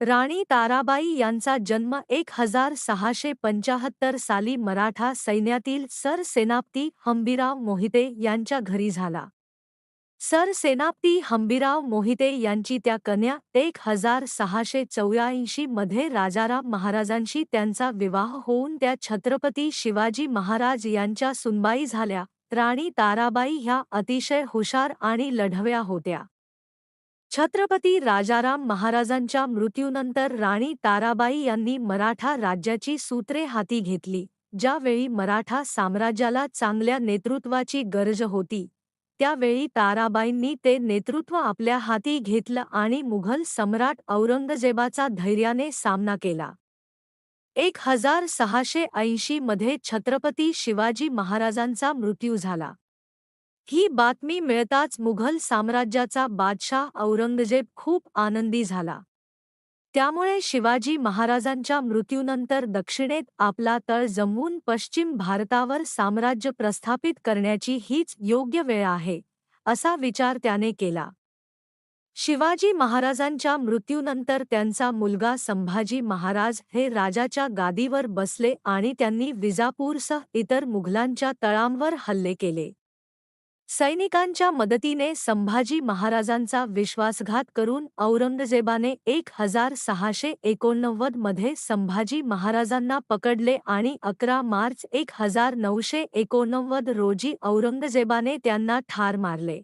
राणी ताराबाई यांचा जन्म एक हजार सहाशे पंचाहत्तर साली मराठा सैन्यातील सरसेनापती हंबीराव मोहिते यांच्या घरी झाला. सरसेनापती हंबीराव मोहिते यांची त्या कन्या एक हजार सहाशे चौऱ्याऐंशी मध्ये राजाराम महाराजांशी त्यांचा विवाह होऊन त्या छत्रपती शिवाजी महाराज यांच्या सुनबाई झाल्या. राणी ताराबाई ह्या अतिशय हुशार आणि लढव्या होत्या. छत्रपती राजाराम महाराजांच्या मृत्यूनंतर राणी ताराबाई यांनी मराठा राज्याची सूत्रे हाती घेतली ज्यावेळी मराठा साम्राज्याला चांगल्या नेतृत्वाची गरज होती. त्यावेळी ताराबाईंनी ते नेतृत्व आपल्या हाती घेतलं आणि मुघल सम्राट औरंगजेबाचा धैर्याने सामना केला. एक हजार सहाशे ऐंशी मध्ये छत्रपती शिवाजी महाराजांचा मृत्यू झाला. ही बातमी मिळताच मुघल साम्राज्याचा बादशाह औरंगजेब खूप आनंदी झाला. त्यामुळे शिवाजी महाराजांच्या मृत्यूनंतर दक्षिणेत आपला तळ जमवून पश्चिम भारतावर साम्राज्य प्रस्थापित करण्याची हीच योग्य वेळ आहे असा विचार त्याने केला. शिवाजी महाराजांच्या मृत्यूनंतर त्यांचा मुलगा संभाजी महाराज हे राजाच्या गादीवर बसले आणि त्यांनी विजापूरसह इतर मुघलांच्या तळांवर हल्ले केले. सैनिकांच्या मदतीने संभाजी महाराजांचा विश्वासघात करून औरंगजेबाने एक हजार सहाशे एकोणनव्वदमध्ये संभाजी महाराजांना पकडले आणि अकरा मार्च एक हजार नऊशे एकोणनव्वद रोजी औरंगजेबाने त्यांना ठार मारले.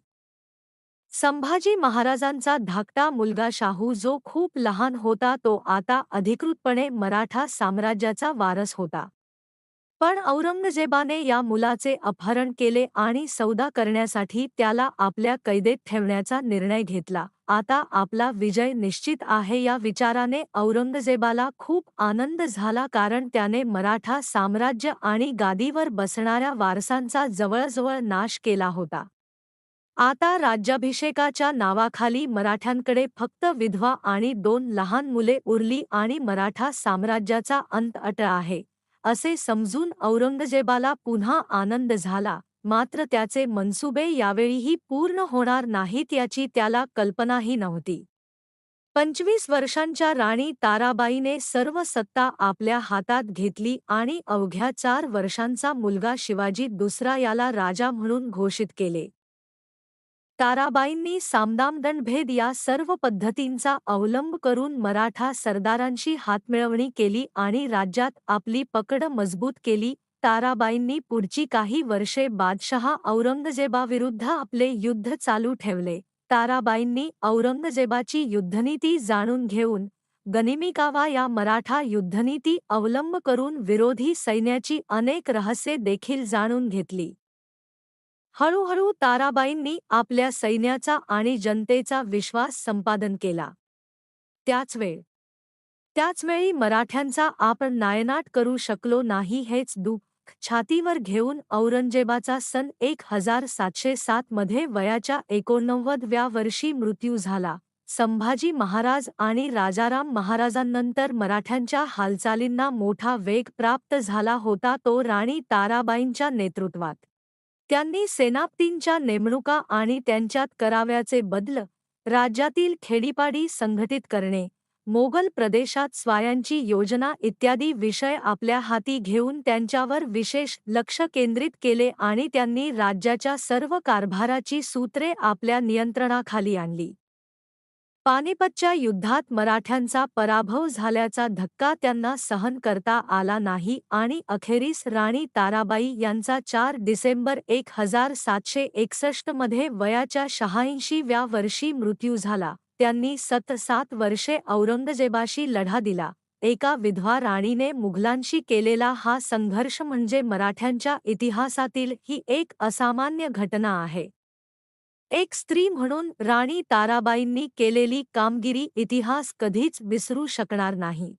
संभाजी महाराजांचा धाकटा मुलगा शाहू जो खूप लहान होता तो आता अधिकृतपणे मराठा साम्राज्याचा वारस होता. पण औरंगजेबाने या मुलाचे अपहरण केले आणि सौदा करण्यासाठी त्याला आपल्या कैदेत ठेवण्याचा निर्णय घेतला. आता आपला विजय निश्चित आहे या विचाराने औरंगजेबाला खूप आनंद झाला कारण त्याने मराठा साम्राज्य आणि गादीवर बसणाऱ्या वारसांचा जवळजवळ नाश केला होता. आता राज्याभिषेकाच्या नावाखाली मराठ्यांकडे फक्त विधवा आणि दोन लहान मुले उरली आणि मराठा साम्राज्याचा अंत अट आहे. असे समजून औरंगजेबाला पुन्हा आनंद झाला. मात्र त्याचे मनसुबे यावेळीही पूर्ण होणार नाहीत याची त्याला कल्पनाही नव्हती. पंचवीस वर्षांच्या राणी ताराबाईने सर्व सत्ता आपल्या हातात घेतली आणि अवघ्या चार वर्षांचा मुलगा शिवाजी दुसरा याला राजा म्हणून घोषित केले. ताराबाईंनी सामदामदंडभेद या सर्व पद्धतींचा अवलंब करून मराठा सरदारांशी हातमिळवणी केली आणि राज्यात आपली पकड मजबूत केली. ताराबाईंनी पुढची काही वर्षे बादशहा औरंगजेबाविरुद्ध आपले युद्ध चालू ठेवले. ताराबाईंनी औरंगजेबाची युद्धनीती जाणून घेऊन गनिमिकावा या मराठा युद्धनीती अवलंब करून विरोधी सैन्याची अनेक रहस्ये देखील जाणून घेतली. हळूहळू ताराबाईंनी आपल्या सैन्याचा आणि जनतेचा विश्वास संपादन केला. त्याचवेळ त्याचवेळी मराठ्यांचा आपण नायनाट करू शकलो नाही हेच दुःख छातीवर घेऊन औरंगजेबाचा सन एक हजार सातशे सात मध्ये वयाच्या एकोणनव्वदव्या वर्षी मृत्यू झाला. संभाजी महाराज आणि राजाराम महाराजांनंतर मराठ्यांच्या हालचालींना मोठा वेग प्राप्त झाला होता तो राणी ताराबाईंच्या नेतृत्वात. त्यांनी सेनापतींच्या नेमणुका आणि त्यांच्यात कराव्याचे बदल राज्यातील खेडीपाडी संघटित करणे मोगल प्रदेशात स्वायांची योजना इत्यादी विषय आपल्या हाती घेऊन त्यांच्यावर विशेष लक्ष केंद्रित केले आणि त्यांनी राज्याच्या सर्व कारभाराची सूत्रे आपल्या नियंत्रणाखाली आणली. पानिपतच्या युद्धात मराठ्यांचा पराभव झाल्याचा धक्का त्यांना सहन करता आला नाही आणि अखेरीस राणी ताराबाई यांचा चार डिसेंबर एक हजार सातशे एकसष्टमध्ये वयाच्या शहाऐंशीव्या वर्षी मृत्यू झाला. त्यांनी सत सात वर्षे औरंगजेबाशी लढा दिला. एका विधवा राणीने मुघलांशी केलेला हा संघर्ष म्हणजे मराठ्यांच्या इतिहासातील ही एक असामान्य घटना आहे. एक स्त्री म्हणून राणी ताराबाईंनी केलेली कामगिरी इतिहास कधीच विसरू शकणार नाही.